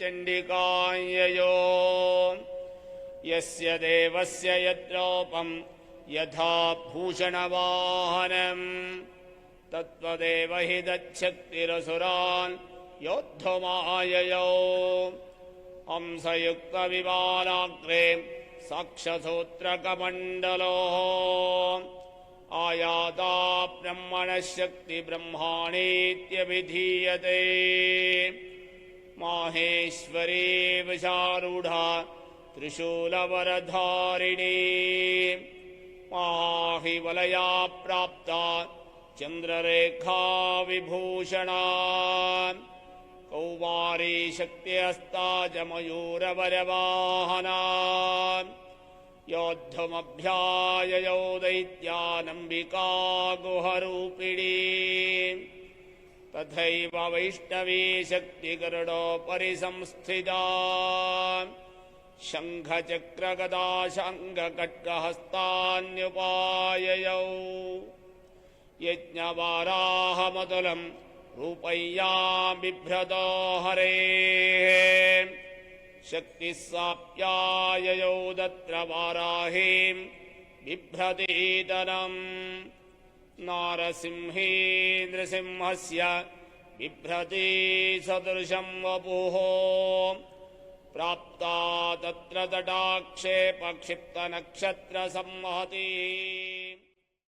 चण्डिकाययो। यस्य देवस्य यद्रोपम् यथा भूषणवाहनम् तत्त्वदेव हि दच्छक्तिरसुरान् योद्धुमाययौ। हंसयुक्तविमानाग्रे साक्षसूत्रकमण्डलोः। आयाता ब्रह्मणः शक्तिब्रह्माणीत्यभिधीयते। माहेश्वरी विशारूढा त्रिशूलवरधारिणी। माहिवलया प्राप्ता चन्द्ररेखा विभूषणा। कौमारी शक्तिहस्ता च मयूरवरवाहना योद्धुमभ्याययौ दैत्यानम्बिका गुहरूपिणी। तथैव वैष्णवी शक्तिकरुणोपरि संस्थिता शङ्खचक्रगदाशाङ्गकट्कहस्तान्युपाययौ यज्ञवाराहमतुलम् रूपय्या बिभ्रतो हरेः। शक्तिः साप्याययौ तत्र वाराहीम् बिभ्रतीतरम् नारसिंही नृसिंहस्य बिभ्रती सदृशम् वपुः प्राप्ता तत्र तटाक्षेपक्षिप्तनक्षत्रसंहती